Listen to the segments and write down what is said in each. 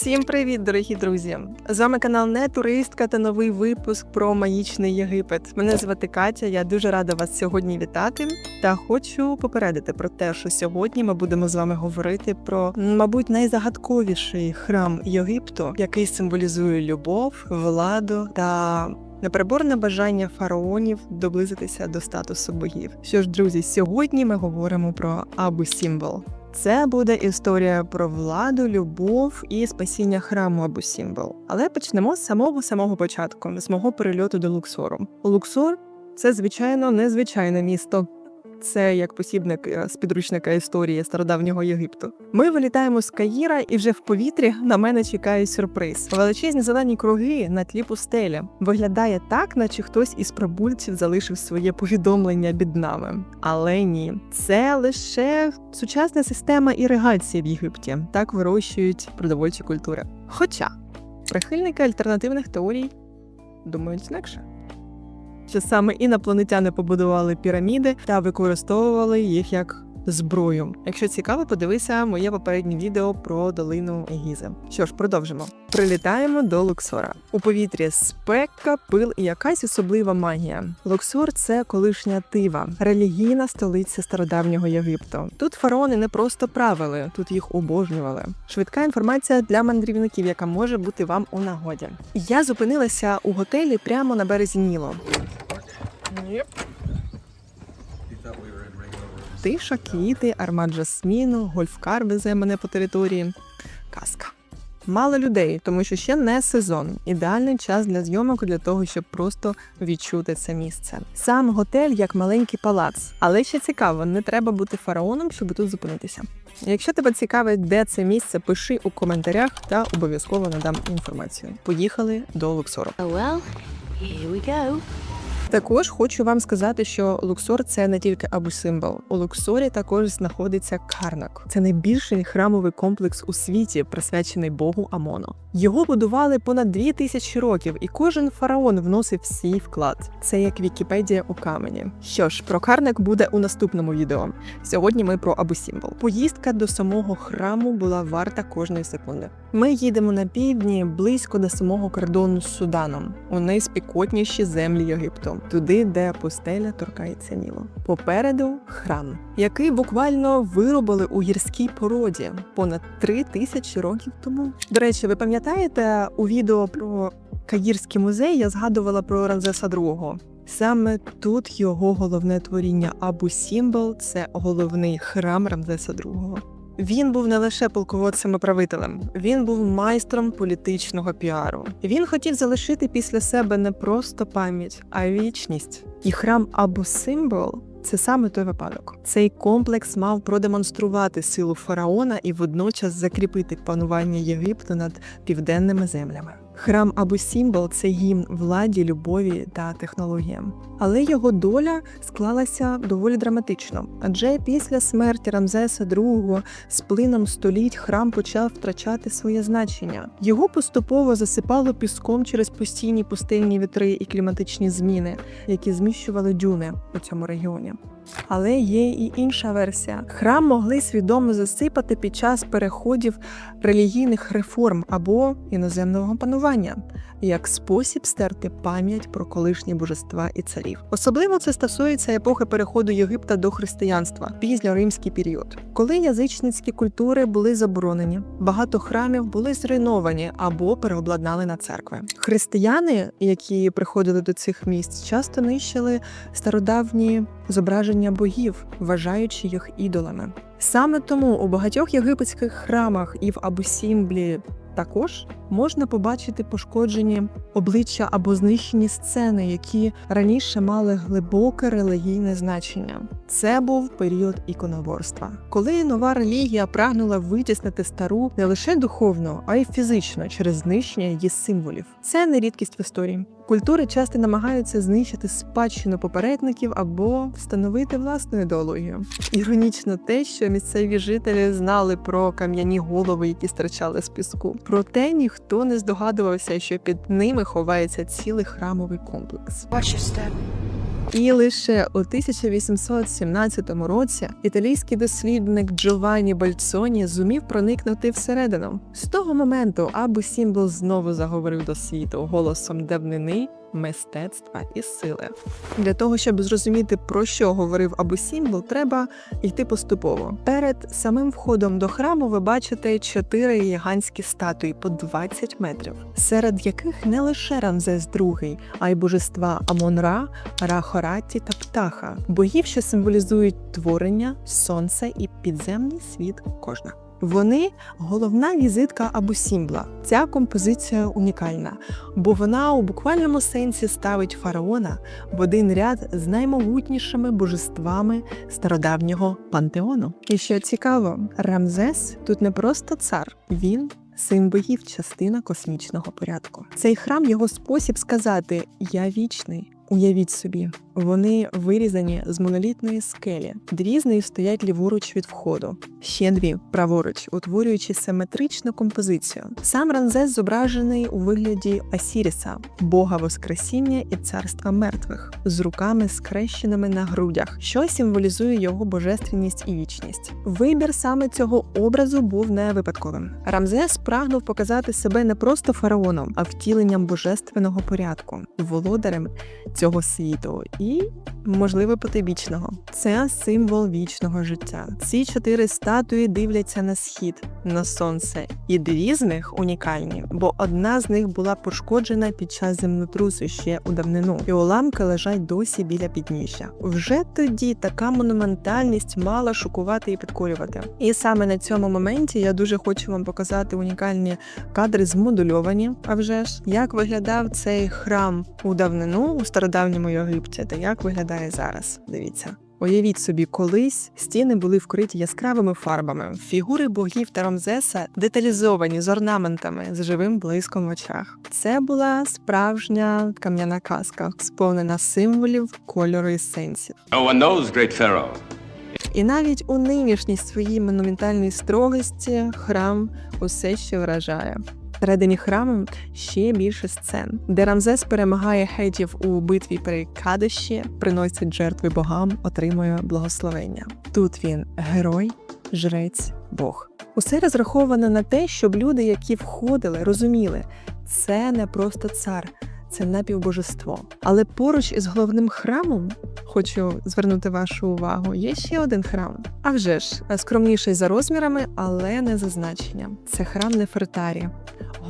Всім привіт, дорогі друзі! З вами канал Не Туристка та новий випуск про магічний Єгипет. Мене звати Катя. Я дуже рада вас сьогодні вітати. Та хочу попередити про те, що сьогодні ми будемо з вами говорити про, мабуть, найзагадковіший храм Єгипту, який символізує любов, владу та. Непереборне бажання фараонів доблизитися до статусу богів. Що ж, друзі, сьогодні ми говоримо про Абу Сімбол. Це буде історія про владу, любов і спасіння храму або Сімбол. Але почнемо з самого самого початку, з мого перельоту до Луксору. Луксор це звичайно незвичайне місто. Це як посібник е, з підручника історії стародавнього Єгипту. Ми вилітаємо з Каїра, і вже в повітрі на мене чекає сюрприз. Величезні зелені круги на тлі пустелі. Виглядає так, наче хтось із прибульців залишив своє повідомлення під нами. Але ні, це лише сучасна система іригації в Єгипті. Так вирощують продовольчі культури. Хоча прихильники альтернативних теорій думають інакше що саме інопланетяни побудували піраміди та використовували їх як зброю. Якщо цікаво, подивися моє попереднє відео про долину Егізи. Що ж, продовжимо. Прилітаємо до Луксора. У повітрі спека, пил і якась особлива магія. Луксор це колишня Тива, релігійна столиця стародавнього Єгипту. Тут фараони не просто правили, тут їх обожнювали. Швидка інформація для мандрівників, яка може бути вам у нагоді. Я зупинилася у готелі прямо на березі Ніло. Тиша, квіти, аромат жасміну, гольфкар везе мене по території. Казка. Мало людей, тому що ще не сезон. Ідеальний час для зйомок для того, щоб просто відчути це місце. Сам готель як маленький палац, але ще цікаво, не треба бути фараоном, щоб тут зупинитися. Якщо тебе цікавить, де це місце, пиши у коментарях та обов'язково надам інформацію. Поїхали до Луксору. Well, here we go. Також хочу вам сказати, що Луксор це не тільки Абу-Симбол. У Луксорі також знаходиться Карнак. Це найбільший храмовий комплекс у світі, присвячений Богу Амону. Його будували понад дві тисячі років, і кожен фараон вносив свій вклад. Це як Вікіпедія у камені. Що ж, про Карнак буде у наступному відео. Сьогодні ми про Абу-Сімбол. Поїздка до самого храму була варта кожної секунди. Ми їдемо на півдні близько до самого кордону з Суданом, у найспікотніші землі Єгипту, туди, де пустеля торкається Ніло. Попереду храм, який буквально виробили у гірській породі понад три тисячі років тому. До речі, ви пам'ятаєте у відео про Каїрський музей я згадувала про Рамзеса II. Саме тут його головне творіння Абу Сімбол це головний храм Рамзеса II. Він був не лише полководцем і правителем, він був майстром політичного піару. Він хотів залишити після себе не просто пам'ять, а й вічність. І храм або символ це саме той випадок. Цей комплекс мав продемонструвати силу фараона і водночас закріпити панування Єгипту над південними землями. Храм Абу Сімбол це гімн владі, любові та технологіям. Але його доля склалася доволі драматично. Адже після смерті Рамзеса II з плином століть храм почав втрачати своє значення. Його поступово засипало піском через постійні пустельні вітри і кліматичні зміни, які зміщували дюни у цьому регіоні. Але є і інша версія. Храм могли свідомо засипати під час переходів релігійних реформ або іноземного панування, як спосіб стерти пам'ять про колишні божества і царів. Особливо це стосується епохи переходу Єгипта до християнства, пізньоримський період, коли язичницькі культури були заборонені, багато храмів були зруйновані або переобладнали на церкви. Християни, які приходили до цих місць, часто нищили стародавні зображення богів, вважаючи їх ідолами. Саме тому у багатьох єгипетських храмах і в Абусімблі також можна побачити пошкоджені обличчя або знищені сцени, які раніше мали глибоке релігійне значення. Це був період іконоборства, коли нова релігія прагнула витіснити стару не лише духовно, а й фізично через знищення її символів. Це не рідкість в історії. Культури часто намагаються знищити спадщину попередників або встановити власну ідеологію. Іронічно те, що місцеві жителі знали про кам'яні голови, які стирчали з піску. Проте ніхто не здогадувався, що під ними ховається цілий храмовий комплекс. І лише у 1817 році італійський дослідник Джованні Бальцоні зумів проникнути всередину. З того моменту аби Сімбл знову заговорив до світу голосом давнини. Мистецтва і сили для того, щоб зрозуміти про що говорив Абу Сімбл, треба йти поступово. Перед самим входом до храму ви бачите чотири гігантські статуї по 20 метрів, серед яких не лише Рамзес II, а й божества Амон-Ра, Ра-Хоратті та Птаха, богів, що символізують творення, сонце і підземний світ кожна. Вони головна візитка Абу Сімбла. Ця композиція унікальна, бо вона у буквальному сенсі ставить фараона в один ряд з наймогутнішими божествами стародавнього пантеону. І що цікаво, Рамзес тут не просто цар, він. Син богів, частина космічного порядку. Цей храм його спосіб сказати Я вічний. Уявіть собі, вони вирізані з монолітної скелі. Дві стоять ліворуч від входу, ще дві праворуч, утворюючи симетричну композицію. Сам Рамзес зображений у вигляді Асіріса, бога Воскресіння і царства мертвих, з руками скрещеними на грудях, що символізує його божественність і вічність. Вибір саме цього образу був не випадковим. Рамзес прагнув показати себе не просто фараоном, а втіленням божественного порядку, володарем цього світу і, можливо, потибічного. Це символ вічного життя. Ці чотири статуї дивляться на схід, на сонце, і дві з них унікальні, бо одна з них була пошкоджена під час землетрусу ще у давнину, і уламки лежать досі біля підніжжя. Вже тоді така монументальність мала шокувати і підкорювати. І саме на цьому моменті я дуже хочу вам показати унікальні кадри змодульовані. А вже ж як виглядав цей храм у давнину у стародавньому Єгипті, та як виглядає зараз. Дивіться. Уявіть собі, колись стіни були вкриті яскравими фарбами. Фігури богів та Рамзеса деталізовані з орнаментами, з живим блиском в очах. Це була справжня кам'яна казка, сповнена символів, кольору і сенсів. No one knows Great Pharaoh. І навіть у нинішній своїй монументальній строгості храм усе ще вражає. Всередині храму ще більше сцен, де Рамзес перемагає хейтів у битві при Кадиші, приносить жертви богам, отримує благословення. Тут він герой, жрець, Бог. Усе розраховано на те, щоб люди, які входили, розуміли, це не просто цар, це напівбожество. Але поруч із головним храмом, хочу звернути вашу увагу, є ще один храм. А вже ж скромніший за розмірами, але не за значенням. Це храм Нефертарі,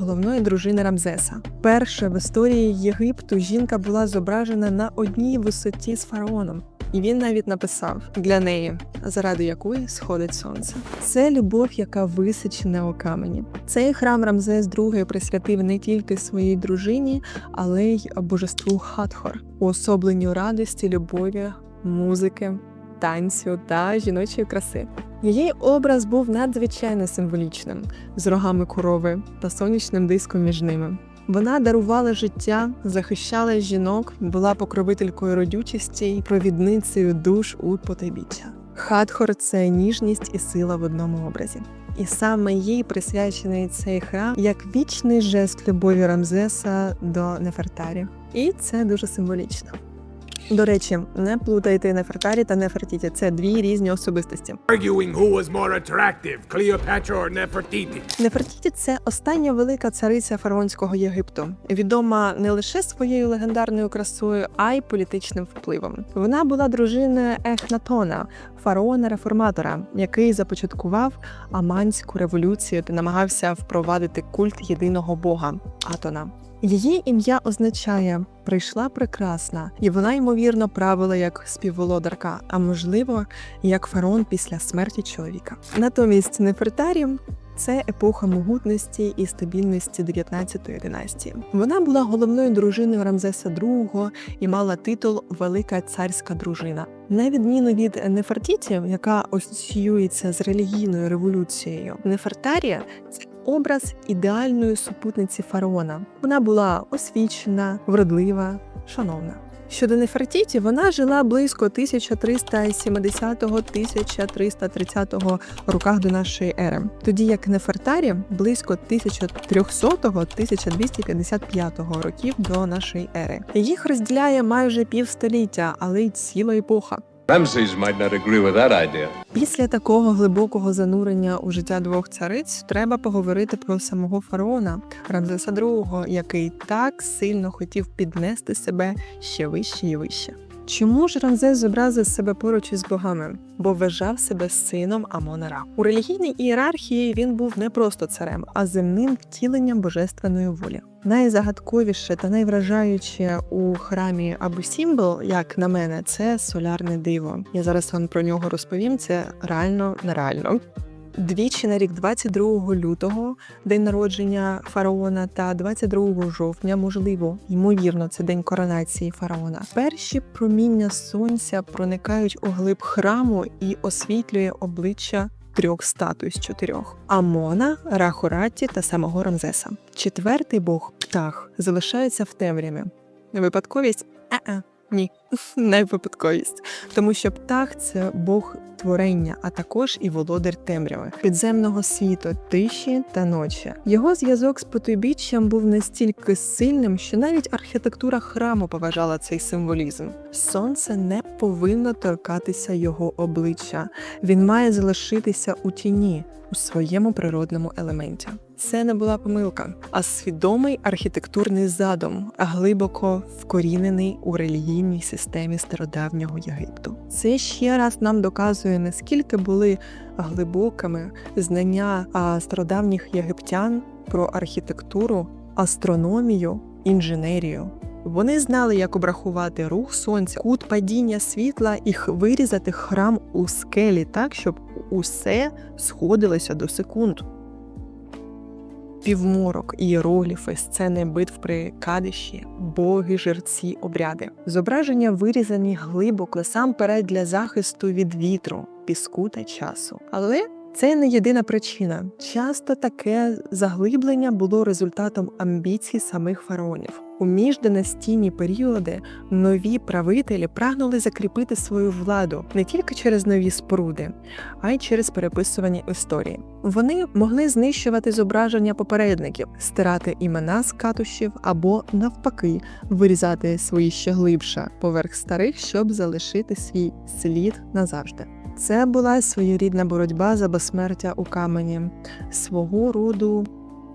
головної дружини Рамзеса. Перша в історії Єгипту жінка була зображена на одній висоті з фараоном. І він навіть написав для неї, заради якої сходить сонце. Це любов, яка висечена у камені. Цей храм Рамзес II присвятив не тільки своїй дружині, але й божеству Хатхор, уособленню радості, любові, музики, танцю та жіночої краси. Її образ був надзвичайно символічним, з рогами корови та сонячним диском між ними. Вона дарувала життя, захищала жінок, була покровителькою родючості і провідницею душ у потайбіччя. Хатхор це ніжність і сила в одному образі. І саме їй присвячений цей храм як вічний жест любові Рамзеса до Нефертарі. І це дуже символічно. До речі, не плутайте Нефертарі та Нефертіті. Це дві різні особистості. arguing who was more attractive, Cleopatra or Nefertiti. Нефертіті це остання велика цариця фараонського Єгипту, відома не лише своєю легендарною красою, а й політичним впливом. Вона була дружиною Ехнатона, фараона-реформатора, який започаткував Аманську революцію та намагався впровадити культ єдиного бога Атона. Її ім'я означає прийшла прекрасна, і вона ймовірно правила як співволодарка, а можливо, як фараон після смерті чоловіка. Натомість Нефертарі це епоха могутності і стабільності 19-ї династії. Вона була головною дружиною Рамзеса II і мала титул Велика царська дружина. На відміну від Нефертіті, яка асоціюється з релігійною революцією, Нефертарія це образ ідеальної супутниці фараона. Вона була освічена, вродлива, шановна. Щодо Нефертіті, вона жила близько 1370-1330 роках до нашої ери, тоді як Нефертарі близько 1300-1255 років до нашої ери. Їх розділяє майже півстоліття, але й ціла епоха. Після такого глибокого занурення у життя двох цариць треба поговорити про самого фараона Рамзеса II, який так сильно хотів піднести себе ще вище і вище. Чому ж Рамзес зобразив себе поруч із богами? Бо вважав себе сином Амона-Ра. У релігійній ієрархії він був не просто царем, а земним втіленням божественної волі. Найзагадковіше та найвражаюче у храмі Абу Сімбл, як на мене, це солярне диво. Я зараз вам про нього розповім. Це реально нереально. Двічі на рік 22 лютого, день народження фараона, та 22 жовтня, можливо, ймовірно, це день коронації фараона. Перші проміння сонця проникають у глиб храму і освітлює обличчя трьох статуй з чотирьох: Амона, Рахураті та самого Рамзеса. Четвертий бог птах залишається в темряві. Випадковість? Е-е, ні, не випадковість, тому що птах це бог творення, а також і володар темряви, підземного світу, тиші та ночі. Його зв'язок з потойбіччям був настільки сильним, що навіть архітектура храму поважала цей символізм. Сонце не повинно торкатися його обличчя. Він має залишитися у тіні у своєму природному елементі. Це не була помилка, а свідомий архітектурний задум, глибоко вкорінений у релігійній системі стародавнього Єгипту. Це ще раз нам доказує, наскільки були глибокими знання стародавніх єгиптян про архітектуру, астрономію, інженерію. Вони знали, як обрахувати рух сонця, кут падіння світла і вирізати храм у скелі так, щоб усе сходилося до секунд. Півморок, іероліфи, сцени битв при кадиші, боги, жерці, обряди. Зображення вирізані глибоко насамперед для захисту від вітру, піску та часу. Але це не єдина причина. Часто таке заглиблення було результатом амбіцій самих фараонів. У міждинастійні періоди нові правителі прагнули закріпити свою владу не тільки через нові споруди, а й через переписування історії. Вони могли знищувати зображення попередників, стирати імена з катушів або навпаки вирізати свої ще глибше поверх старих, щоб залишити свій слід назавжди. Це була своєрідна боротьба за безсмертя у камені, свого роду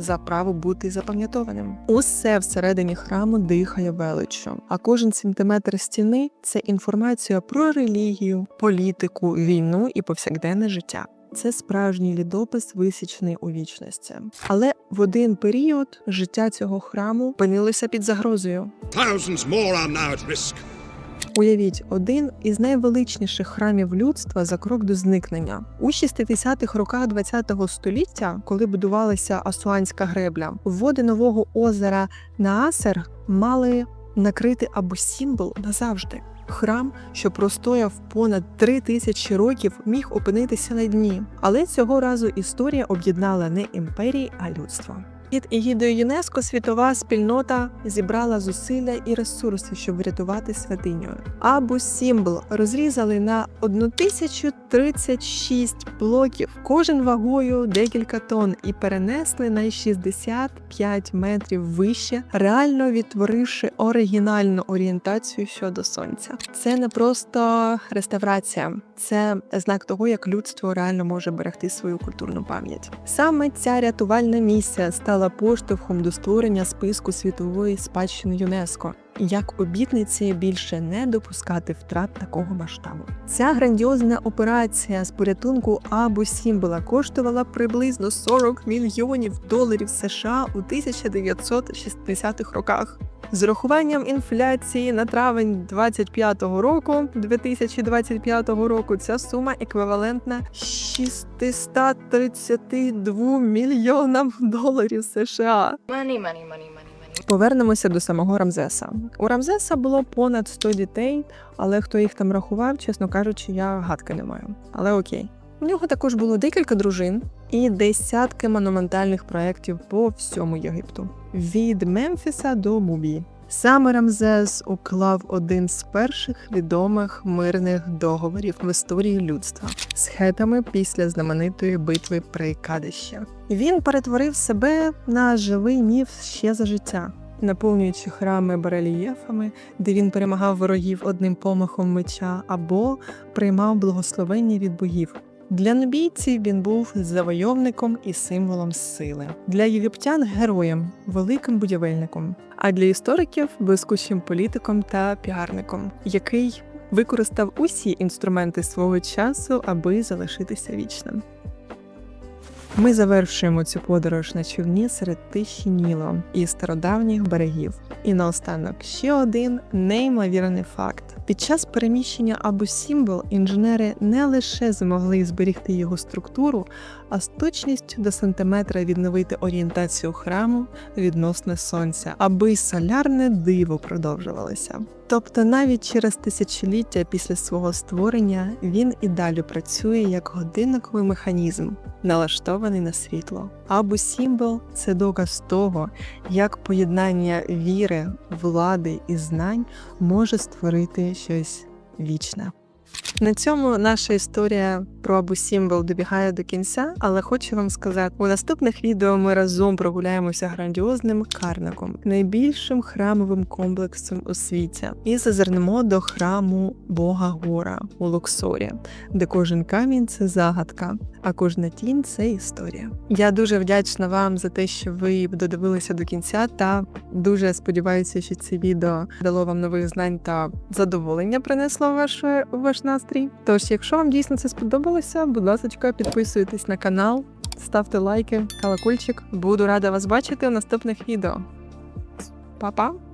за право бути запам'ятованим. Усе всередині храму дихає величчю, а кожен сантиметр стіни це інформація про релігію, політику, війну і повсякденне життя. Це справжній лідопис, висічений у вічності. Але в один період життя цього храму опинилося під загрозою. Thousands more are now at risk. Уявіть, один із найвеличніших храмів людства за крок до зникнення у 60-х роках ХХ століття, коли будувалася Асуанська гребля, води нового озера Наасер мали накрити або символ назавжди. Храм, що простояв понад три тисячі років, міг опинитися на дні, але цього разу історія об'єднала не імперії, а людство. Під егідою ЮНЕСКО світова спільнота зібрала зусилля і ресурси, щоб врятувати святиню. Абу Сімбл розрізали на 1036 блоків, кожен вагою декілька тонн, і перенесли на 65 метрів вище, реально відтворивши оригінальну орієнтацію щодо сонця. Це не просто реставрація, це знак того, як людство реально може берегти свою культурну пам'ять. Саме ця рятувальна місія стала поштовхом до створення списку світової спадщини ЮНЕСКО. Як обітниці більше не допускати втрат такого масштабу. Ця грандіозна операція з порятунку Абу Сімбела коштувала приблизно 40 мільйонів доларів США у 1960-х роках. З урахуванням інфляції на травень 25-го року, 2025 року, ця сума еквівалентна 632 мільйонам доларів США. Money, money, money, money. Повернемося до самого Рамзеса. У Рамзеса було понад 100 дітей, але хто їх там рахував, чесно кажучи, я гадки не маю. Але окей. У нього також було декілька дружин і десятки монументальних проєктів по всьому Єгипту від Мемфіса до Мубії. Саме Рамзес уклав один з перших відомих мирних договорів в історії людства з хетами після знаменитої битви при Кадищі. Він перетворив себе на живий міф ще за життя, наповнюючи храми барельєфами, де він перемагав ворогів одним помахом меча або приймав благословення від богів. Для нубійців він був завойовником і символом сили. Для єгиптян героєм, великим будівельником, а для істориків блискучим політиком та піарником, який використав усі інструменти свого часу, аби залишитися вічним. Ми завершуємо цю подорож на човні серед тиші Ніло і стародавніх берегів. І наостанок ще один неймовірний факт: під час переміщення або сімвол інженери не лише змогли зберігти його структуру, а з точністю до сантиметра відновити орієнтацію храму відносно сонця, аби солярне диво продовжувалося. Тобто навіть через тисячоліття після свого створення він і далі працює як годинниковий механізм, налаштований на світло. Або сімбол це доказ того, як поєднання віри, влади і знань може створити щось вічне. На цьому наша історія про Абу Сімбл добігає до кінця, але хочу вам сказати, у наступних відео ми разом прогуляємося грандіозним карнаком, найбільшим храмовим комплексом у світі, і зазирнемо до храму Бога Гора у Луксорі, де кожен камінь це загадка, а кожна тінь це історія. Я дуже вдячна вам за те, що ви додивилися до кінця, та дуже сподіваюся, що це відео дало вам нових знань та задоволення принесло в ваш, ваш настрій. Тож, якщо вам дійсно це сподобалося, будь ласка, підписуйтесь на канал, ставте лайки, колокольчик. Буду рада вас бачити у наступних відео. Па-па!